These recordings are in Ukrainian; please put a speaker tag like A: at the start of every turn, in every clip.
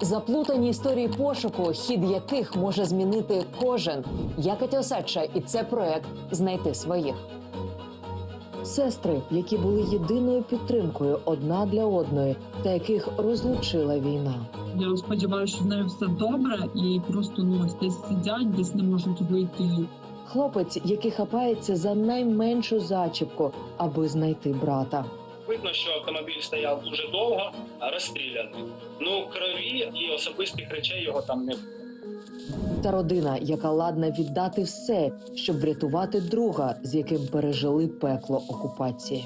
A: Заплутані історії пошуку, хід яких може змінити кожен. Я Катя Осадча, і це проект знайти своїх. Сестри, які були єдиною підтримкою одна для одної, та яких розлучила війна.
B: Я сподіваюся, що з нею все добре, і просто ну ось десь сидять, десь не можуть вийти.
A: Хлопець, який хапається за найменшу зачіпку, аби знайти брата.
C: Видно, що автомобіль стояв дуже довго, а розстріляний. Ну, крові і особистих речей його там не було.
A: Та родина, яка ладна віддати все, щоб врятувати друга, з яким пережили пекло окупації.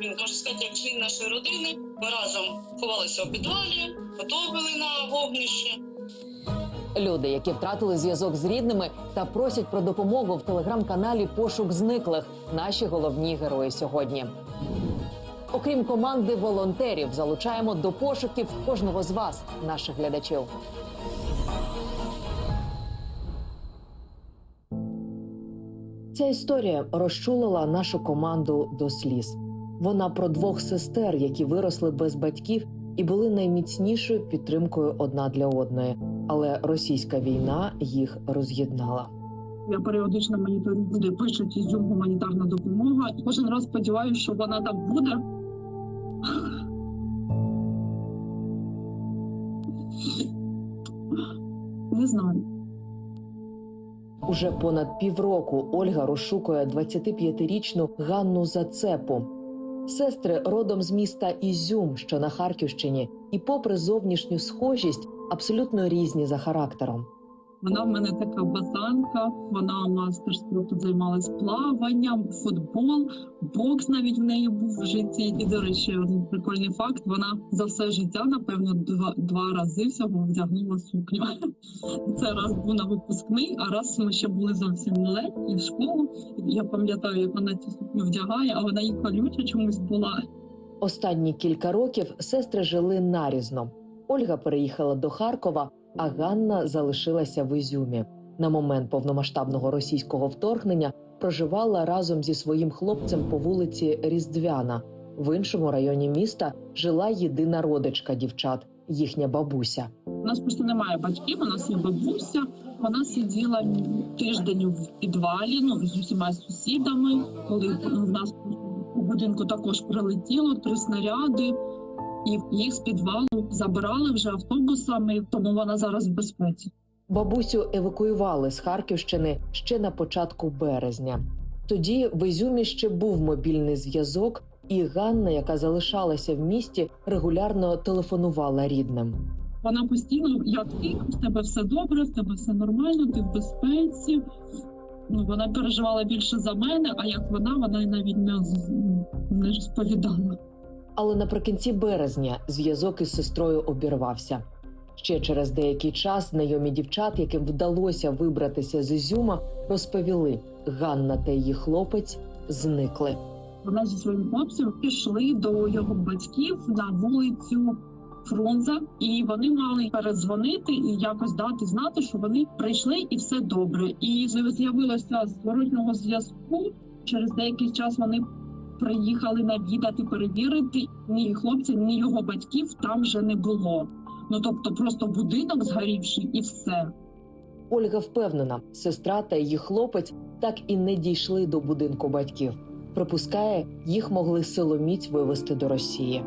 D: Він може сказати, як член нашої родини. Ми разом ховалися у підвалі, готували на вогнище.
A: Люди, які втратили зв'язок з рідними та просять про допомогу в телеграм-каналі Пошук зниклих. Наші головні герої сьогодні. Окрім команди волонтерів, залучаємо до пошуків кожного з вас, наших глядачів. Ця історія розчулила нашу команду до сліз. Вона про двох сестер, які виросли без батьків і були найміцнішою підтримкою одна для одної. Але російська війна їх роз'єднала.
B: Я періодично моніторю люди пишуть ізюм гуманітарна допомога. Кожен раз сподіваюся, що вона там буде. Не знаю.
A: Уже понад півроку Ольга розшукує 25-річну Ганну Зацепу. Сестри родом з міста Ізюм, що на Харківщині, і, попри зовнішню схожість, абсолютно різні за характером.
B: Вона в мене така базанка, вона мастер спорту займалась плаванням, футбол, бокс навіть в неї був в житті. І, до речі, один прикольний факт: вона за все життя, напевно, два, два рази всього вдягнула сукню. Це раз був на випускний, а раз ми ще були зовсім маленькі в школу. Я пам'ятаю, як вона цю сукню вдягає, а вона їй колюча чомусь була.
A: Останні кілька років сестри жили нарізно. Ольга переїхала до Харкова, а Ганна залишилася в Ізюмі. На момент повномасштабного російського вторгнення проживала разом зі своїм хлопцем по вулиці Різдвяна. В іншому районі міста жила єдина родичка дівчат, їхня бабуся.
B: У нас просто немає батьків, у нас є бабуся. Вона сиділа тиждень в підвалі, ну з усіма сусідами. Коли в нас у будинку також прилетіло три снаряди, і їх з підвалу забирали вже автобусами, тому вона зараз в безпеці.
A: Бабусю евакуювали з Харківщини ще на початку березня. Тоді в Ізюмі ще був мобільний зв'язок, і Ганна, яка залишалася в місті, регулярно телефонувала рідним.
B: Вона постійно, як ти, в тебе все добре, в тебе все нормально, ти в безпеці. Ну, вона переживала більше за мене, а як вона, вона навіть не, не розповідала.
A: Але наприкінці березня зв'язок із сестрою обірвався. Ще через деякий час знайомі дівчат, яким вдалося вибратися з Ізюма, розповіли, Ганна та її хлопець зникли.
B: Вона зі своїм хлопцем пішли до його батьків на вулицю Фрунза, і вони мали передзвонити і якось дати знати, що вони прийшли і все добре. І з'явилося зворотного зв'язку. Через деякий час вони приїхали навідати, перевірити. Ні хлопця, ні його батьків там вже не було. Ну тобто, просто будинок згорівший і все.
A: Ольга впевнена, сестра та її хлопець так і не дійшли до будинку батьків. Припускає, їх могли силоміць вивезти до Росії.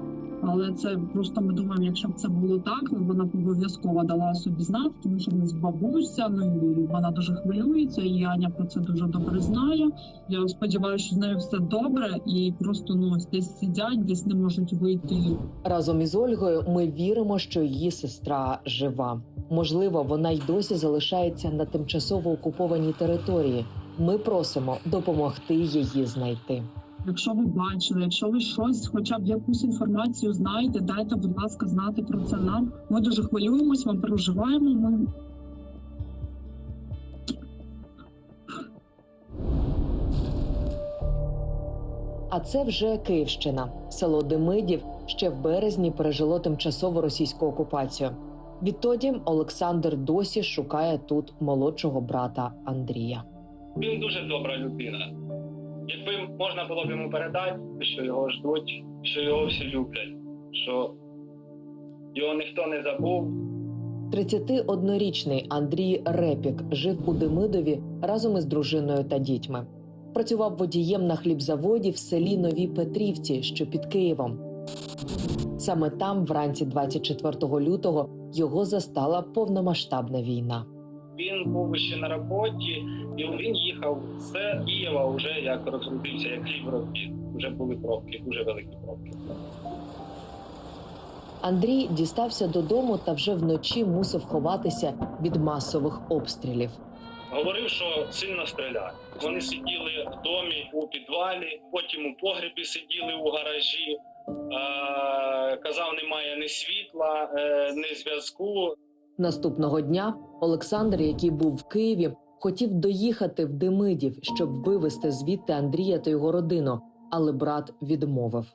B: Але це просто ми думаємо, якщо б це було так, ну вона б обов'язково дала собі знати, тому що в нас бабуся, ну і вона дуже хвилюється, і Аня про це дуже добре знає. Я сподіваюся, що з нею все добре, і просто ну десь сидять, десь не можуть вийти.
A: Разом із Ольгою ми віримо, що її сестра жива. Можливо, вона й досі залишається на тимчасово окупованій території. Ми просимо допомогти її знайти.
B: Якщо ви бачили, якщо ви щось, хоча б якусь інформацію знаєте, дайте, будь ласка, знати про це нам. Ми дуже хвилюємось, ми переживаємо. Ми
A: А це вже Київщина. Село Демидів ще в березні пережило тимчасову російську окупацію. Відтоді Олександр досі шукає тут молодшого брата Андрія.
C: Він дуже добра людина. Якби можна було б йому передати, що його ждуть, що його всі люблять, що його ніхто не забув,
A: 31-річний Андрій Репік жив у Демидові разом із дружиною та дітьми. Працював водієм на хлібзаводі в селі Новій Петрівці, що під Києвом. Саме там, вранці 24 лютого, його застала повномасштабна війна.
C: Він був ще на роботі, і він їхав з Києва вже як розрубився, як хліб розбіг. Вже були пробки, дуже великі пробки.
A: Андрій дістався додому та вже вночі мусив ховатися від масових обстрілів.
C: Говорив, що сильно стріляє. Вони сиділи в домі у підвалі, потім у погребі сиділи у гаражі. Е, казав, немає ні світла, е, ні зв'язку.
A: Наступного дня Олександр, який був в Києві, хотів доїхати в Демидів, щоб вивезти звідти Андрія та його родину, але брат відмовив.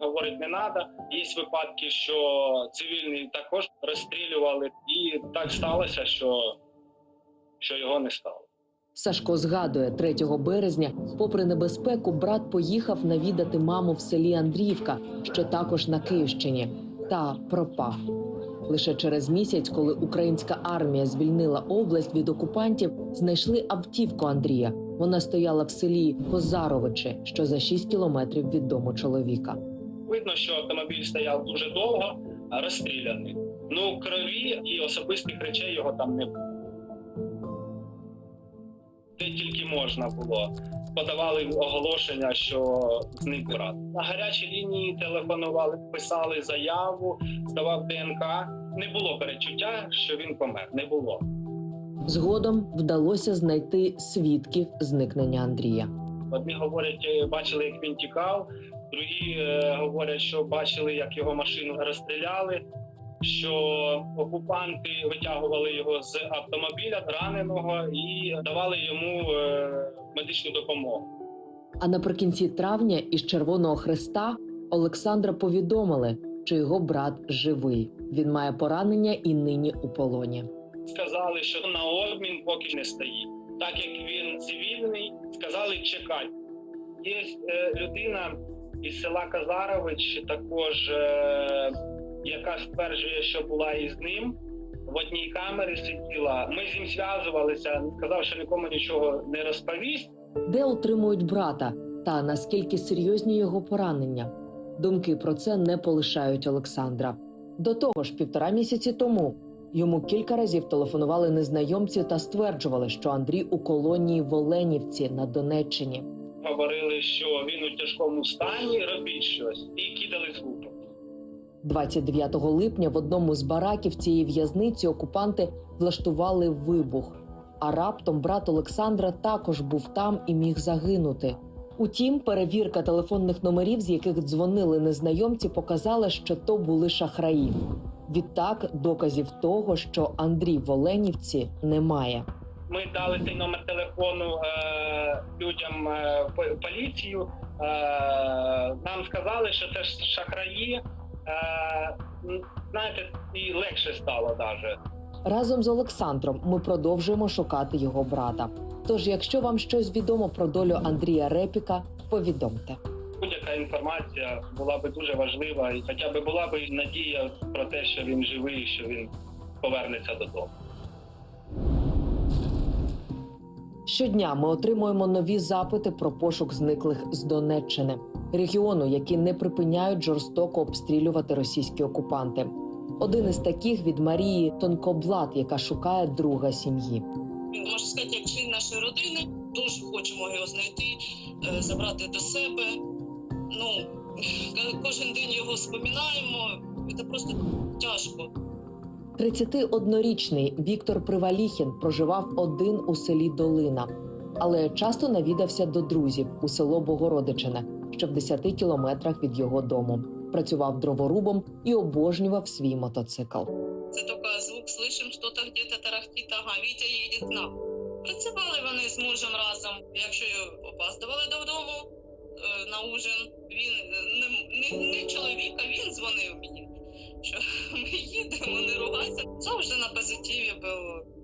C: Говорить, не треба. Є випадки, що цивільні також розстрілювали, і так сталося, що, що його не стало.
A: Сашко згадує, 3 березня, попри небезпеку, брат поїхав навідати маму в селі Андріївка, що також на Київщині, та пропав. Лише через місяць, коли українська армія звільнила область від окупантів, знайшли автівку Андрія. Вона стояла в селі Козаровичі, що за 6 кілометрів від дому чоловіка.
C: Видно, що автомобіль стояв дуже довго, розстріляний. Ну, крові і особистих речей його там не було. Де тільки можна було. Подавали оголошення, що зник брат. На гарячій лінії телефонували, писали заяву, здавав ДНК. Не було перечуття, що він помер. Не було.
A: Згодом вдалося знайти свідків зникнення Андрія.
C: Одні говорять, е, бачили, як він тікав, другі е, говорять, що бачили, як його машину розстріляли, що окупанти витягували його з автомобіля раненого і давали йому е, медичну допомогу.
A: А наприкінці травня із Червоного Хреста Олександра повідомили, що його брат живий. Він має поранення і нині у полоні.
C: Сказали, що на обмін поки не стоїть. Так як він цивільний, сказали чекати. Є е, людина із села Казарович, також е, яка стверджує, що була із ним. В одній камері сиділа. Ми з ним зв'язувалися. Сказав, що нікому нічого не розповість.
A: Де утримують брата та наскільки серйозні його поранення? Думки про це не полишають Олександра. До того ж, півтора місяці тому йому кілька разів телефонували незнайомці та стверджували, що Андрій у колонії в Оленівці на Донеччині.
C: Говорили, що він у тяжкому стані, робіть щось, і кидали звуки.
A: 29 липня в одному з бараків цієї в'язниці окупанти влаштували вибух. А раптом брат Олександра також був там і міг загинути. Утім, перевірка телефонних номерів, з яких дзвонили незнайомці, показала, що то були шахраї. Відтак, доказів того, що Андрій в Оленівці немає.
C: Ми дали цей номер телефону е, людям е, поліцію. Е, нам сказали, що це шахраї. Е, знаєте, і легше стало навіть.
A: Разом з Олександром ми продовжуємо шукати його брата. Тож, якщо вам щось відомо про долю Андрія Репіка, повідомте.
C: Будь-яка інформація була би дуже важлива, і хоча б була б надія про те, що він живий, що він повернеться додому.
A: Щодня ми отримуємо нові запити про пошук зниклих з Донеччини, регіону, який не припиняють жорстоко обстрілювати російські окупанти. Один із таких від Марії Тонкоблат, яка шукає друга сім'ї.
D: Можна сказати, як член нашої родини. Дуже хочемо його знайти, е, забрати до себе. Ну кожен день його споминаємо. Це просто тяжко.
A: 31-річний Віктор Приваліхін проживав один у селі Долина, але часто навідався до друзів у село Богородичине, що в 10 кілометрах від його дому. Працював дроворубом і обожнював свій мотоцикл.
D: Це тільки звук слышим, що то где-то тарахтить, ага, Вітя їде нам. Працювали вони з мужем разом. Якщо опаздували додому е, на ужин, він е, не, не, не чоловік, а він дзвонив мені. Що ми їдемо, не ругайся. Завжди на позитиві був.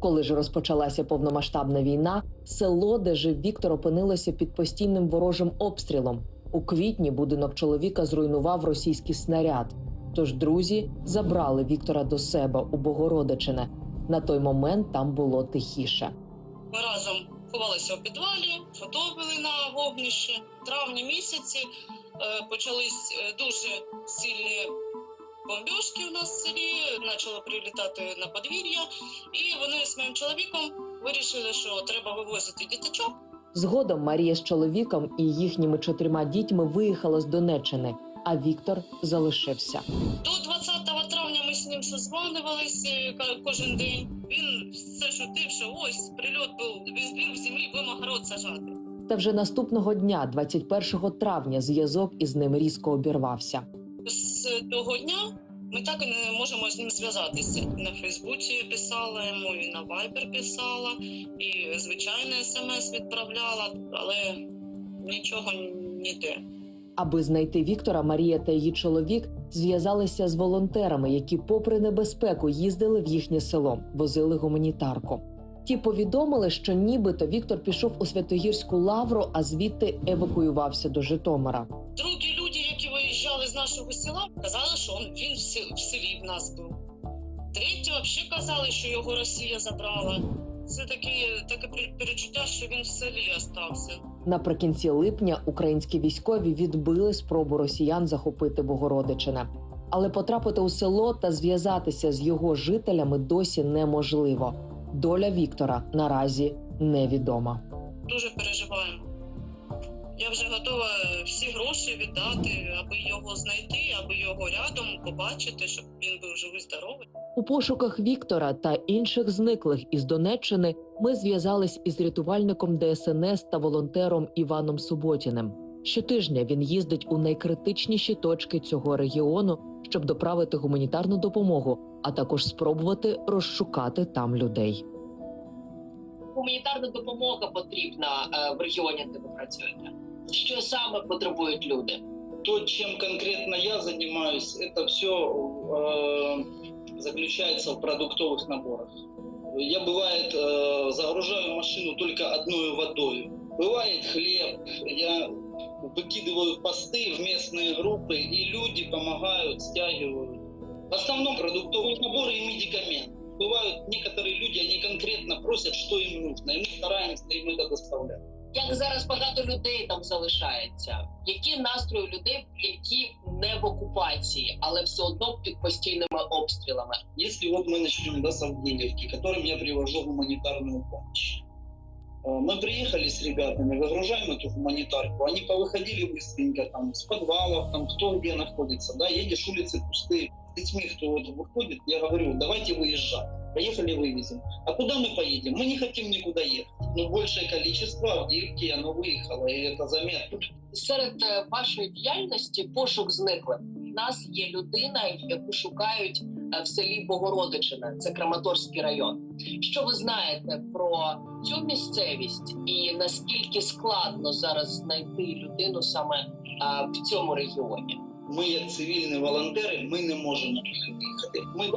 A: Коли ж розпочалася повномасштабна війна, село, де жив Віктор, опинилося під постійним ворожим обстрілом. У квітні будинок чоловіка зруйнував російський снаряд. Тож друзі забрали Віктора до себе у Богородичине. На той момент там було тихіше.
D: Ми разом ховалися у підвалі, готували на вогнище. В травні місяці е, почались е, дуже сильні бомбіжки у нас в селі, почало прилітати на подвір'я, і вони з моїм чоловіком вирішили, що треба вивозити діточок.
A: Згодом Марія з чоловіком і їхніми чотирма дітьми виїхала з Донеччини, а Віктор залишився.
D: До 20 травня ми з ним созванювалися кожен день. Він все шутив, що ось прильот був, він збіг в землі, будемо город сажати.
A: Та вже наступного дня, 21 травня, зв'язок із ним різко обірвався.
D: З того дня ми так і не можемо з ним зв'язатися. На Фейсбуці писала йому, і на Viber писала, і звичайне смс відправляла, але нічого ніде.
A: Аби знайти Віктора, Марія та її чоловік зв'язалися з волонтерами, які, попри небезпеку, їздили в їхнє село, возили гуманітарку. Ті повідомили, що нібито Віктор пішов у Святогірську лавру, а звідти евакуювався до Житомира.
D: Які виїжджали з нашого села, казали, що він, він в сел- в селі в нас був. Треті взагалі казали, що його Росія забрала. Це таке, таке пер- перечуття, що він в селі остався.
A: Наприкінці липня українські військові відбили спробу росіян захопити Богородичине. Але потрапити у село та зв'язатися з його жителями досі неможливо. Доля Віктора наразі невідома.
D: Дуже переживаємо. Я вже готова всі гроші віддати, аби його знайти, аби його рядом побачити, щоб він був живий, здоровий.
A: У пошуках Віктора та інших зниклих із Донеччини ми зв'язались із рятувальником ДСНС та волонтером Іваном Суботіним. Щотижня він їздить у найкритичніші точки цього регіону, щоб доправити гуманітарну допомогу, а також спробувати розшукати там людей.
E: гуманітарна допомога потрібна е, в регіоні, де ви працюєте? Що саме потребують люди?
F: То, чем конкретно я занимаюсь, это все заключается в продуктовых наборах. Я, бывает, э, загружаю машину только одной водой. Бывает хлеб, я выкидываю посты в местные группы, и люди помогают, стягивают. В основном продуктовые наборы и медикаменты. Бывают некоторые люди, они конкретно просят, что им нужно, и мы стараемся им это доставлять.
E: Як зараз багато людей там залишається? Які настрої у людей, які не в окупації, але все одно під постійними обстрілами?
F: Если вот мы начнем да, с Авдеевки, которым я привожу гуманитарную помощь. Э, Мы приехали с ребятами, выгружаем эту гуманитарку, они повыходили быстренько там с подвалов, там кто где находится, да, едешь, улицы пустые, с детьми кто вот выходит, я говорю, давайте выезжать, поехали вывезем. А куда мы поедем? Мы не хотим никуда ехать. Но большее количество Авдеевки, оно выехало, и это заметно.
E: Серед е, вашої діяльності пошук зниклих. У нас є людина, яку шукають е, в селі Богородичине, це Краматорський район. Що ви знаєте про цю місцевість і наскільки складно зараз знайти людину саме е, в цьому регіоні?
F: Ми, як цивільні волонтери, ми не можемо туди виїхати. Ми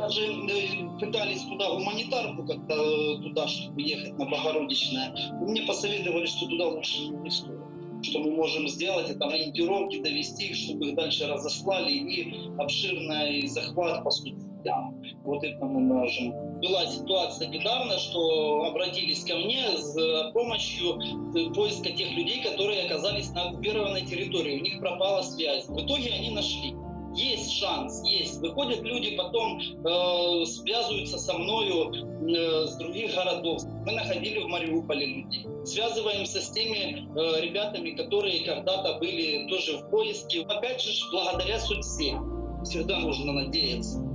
F: навіть пытались туда гуманитарку как-то э, туда, чтобы ехать на Богородичное. Мне посоветовали, что туда лучше не стоит. Что мы можем сделать, это ориентировки, довести их, чтобы их дальше разослали, и обширный захват, по сути, да. Вот это мы можем. Была ситуация недавно, что обратились ко мне с помощью поиска тех людей, которые оказались на оккупированной территории. У них пропала связь. В итоге они нашли. Есть шанс, есть. Выходят люди, потом э, связываются со мною э, с других городов. Мы находили в Мариуполе людей. Связываемся с теми э, ребятами, которые когда-то были тоже в поиске. Опять же, благодаря соцсетям. Всегда нужно надеяться